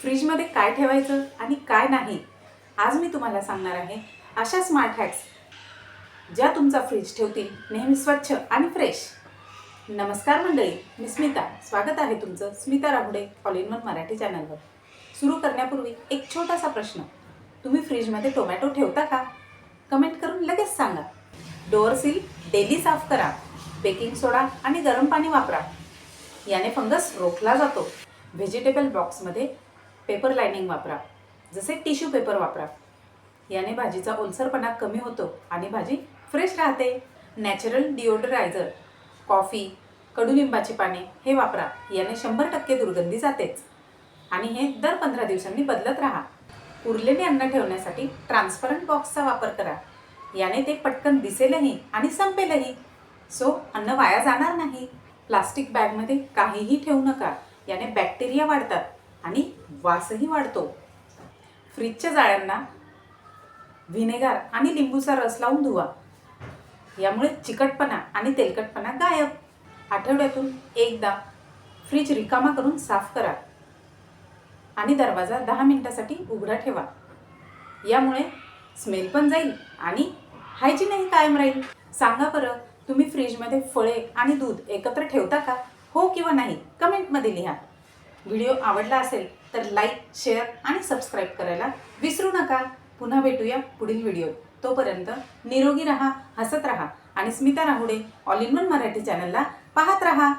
फ्रीजमध्ये काय ठेवायचं आणि काय नाही आज मी तुम्हाला सांगणार आहे अशा स्मार्ट हॅक्स ज्या तुमचा फ्रीज ठेवतील नेहमी स्वच्छ आणि फ्रेश नमस्कार मंडळी मी स्मिता. स्वागत आहे तुमचं Smita Rahude all in one Marathi चॅनलवर सुरू करण्यापूर्वी एक छोटासा प्रश्न. तुम्ही फ्रीजमध्ये टोमॅटो ठेवता का? कमेंट करून लगेच सांगा. डोअर सील डेली साफ करा. बेकिंग सोडा आणि गरम पाणी वापरा. याने फंगस रोखला जातो. व्हेजिटेबल बॉक्समध्ये पेपर लायनिंग वापरा. जसे टिश्यू पेपर वापरा. याने भाजीचा ओलसरपणा कमी होतो आणि भाजी फ्रेश राहते. नॅचरल डिओडरायझर कॉफी कडुलिंबाची पाने हे वापरा. याने शंभर टक्के दुर्गंधी जातेच. आणि हे दर पंधरा दिवसांनी बदलत राहा. उरलेले अन्न ठेवण्यासाठी ट्रान्सपरंट बॉक्सचा वापर करा. याने ते पटकन दिसेलही आणि संपेलही. सो अन्न वाया जाणार नाही. प्लास्टिक बॅगमध्ये काहीही ठेवू नका. याने बॅक्टेरिया वाढतात. आणि वासही वाढतो. फ्रीजच्या जाळ्यांना व्हिनेगार आणि लिंबूचा रस लावून धुवा. यामुळे चिकटपणा आणि तेलकटपणा गायब. आठवड्यातून एकदा फ्रीज रिकामा करून साफ करा. आणि दरवाजा दहा मिनटासाठी उघडा ठेवा. यामुळे स्मेल पण जाईल आणि हायजीनही कायम राहील. सांगा बरं तुम्ही फ्रीजमध्ये फळे आणि दूध एकत्र ठेवता का? हो किंवा नाही? कमेंटमध्ये लिहा. व्हिडिओ आवडला असेल तर लाईक शेअर आणि सबस्क्राईब करायला विसरू नका. पुन्हा भेटूया पुढील व्हिडिओ. तोपर्यंत निरोगी रहा हसत रहा आणि Smita Rahude all in one Marathi चॅनलला पाहत राहा.